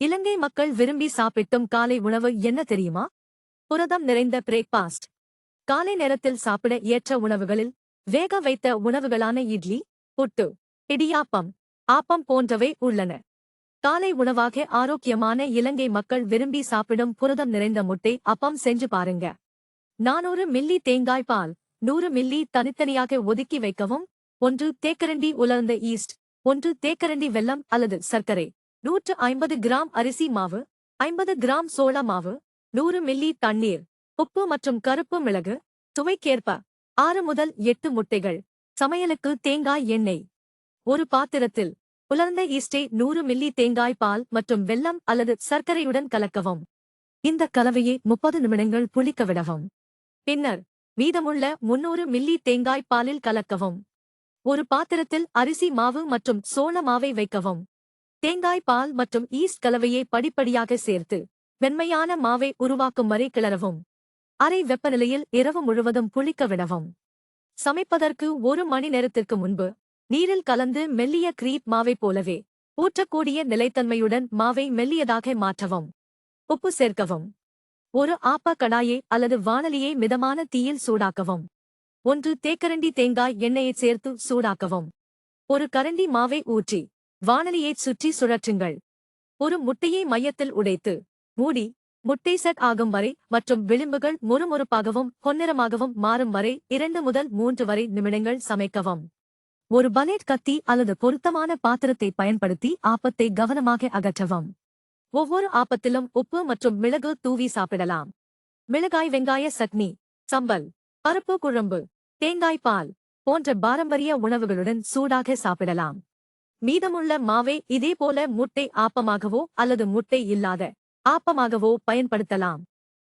இலங்கை மக்கள் விரும்பி சாப்பிட்டும் காலை உணவு என்ன தெரியுமா? புரதம் நிறைந்த பிரேக்பாஸ்ட் காலை நேரத்தில் சாப்பிட ஏற்ற உணவுகளில் வேக வைத்த உணவுகளான இட்லி புட்டு இடியாப்பம் ஆப்பம் போன்றவை உள்ளன. காலை உணவாக ஆரோக்கியமான இலங்கை மக்கள் விரும்பி சாப்பிடும் புரதம் நிறைந்த முட்டை அப்பம் செஞ்சு பாருங்க. நானூறு மில்லி தேங்காய் பால் நூறு மில்லி தனித்தனியாக ஒதுக்கி வைக்கவும். ஒன்று தேக்கரண்டி உலர்ந்த ஈஸ்ட் ஒன்று தேக்கரண்டி வெல்லம் அல்லது சர்க்கரை. நூற்று ஐம்பது கிராம் அரிசி மாவு ஐம்பது கிராம் சோள மாவு நூறு மில்லி தண்ணீர் உப்பு மற்றும் கருப்பு மிளகு சுவைக்கேற்ப ஆறு முதல் எட்டு முட்டைகள் சமையலுக்கு தேங்காய் எண்ணெய். ஒரு பாத்திரத்தில் உலர்ந்த ஈஸ்டை நூறு மில்லி தேங்காய் பால் மற்றும் வெல்லம் அல்லது சர்க்கரையுடன் கலக்கவும். இந்த கலவையை முப்பது நிமிடங்கள் புளிக்க விடவும். பின்னர் மீதமுள்ள முன்னூறு மில்லி தேங்காய் பாலில் கலக்கவும். ஒரு பாத்திரத்தில் அரிசி மாவு மற்றும் சோள மாவை வைக்கவும். தேங்காய் பால் மற்றும் ஈஸ்ட் கலவையை படிப்படியாக சேர்த்து வெண்மையான மாவை உருவாக்கும் வரை கிளறவும். அரை வெப்பநிலையில் இரவு முழுவதும் புளிக்க விடவும். சமைப்பதற்கு ஒரு மணி நேரத்திற்கு முன்பு நீரில் கலந்து மெல்லிய கிரீப் மாவை போலவே ஊற்றக்கூடிய நிலைத்தன்மையுடன் மாவை மெல்லியதாக மாற்றவும். உப்பு சேர்க்கவும். ஒரு ஆப்ப கடாயை அல்லது வானலியை மிதமான தீயில் சூடாக்கவும். ஒன்று தேக்கரண்டி தேங்காய் எண்ணெயை சேர்த்து சூடாக்கவும். ஒரு கரண்டி மாவை ஊற்றி வானலியைச் சுற்றி சுழற்றுங்கள். ஒரு முட்டையை மையத்தில் உடைத்து மூடி முட்டை செட் ஆகும் வரை மற்றும் விளிம்புகள் முறுமுறுப்பாகவும் பொன்னிறமாகவும் மாறும் வரை இரண்டு முதல் மூன்று வரை நிமிடங்கள் சமைக்கவும். ஒரு பலேட் கத்தி அல்லது பொருத்தமான பாத்திரத்தை பயன்படுத்தி ஆப்பத்தை கவனமாக அகற்றவும். ஒவ்வொரு ஆப்பத்திலும் உப்பு மற்றும் மிளகு தூவி சாப்பிடலாம். மிளகாய் வெங்காய சட்னி சம்பல் பருப்பு குழம்பு தேங்காய் பால் போன்ற பாரம்பரிய உணவுகளுடன் சூடாக சாப்பிடலாம். மீதமுள்ள மாவை இதேபோல முட்டை ஆப்பமாகவோ அல்லது முட்டை இல்லாத ஆப்பமாகவோ பயன்படுத்தலாம்.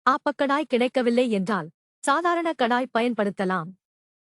ஆப்பக்கடாய் கிடைக்கவில்லை என்றால் சாதாரண கடாய் பயன்படுத்தலாம்.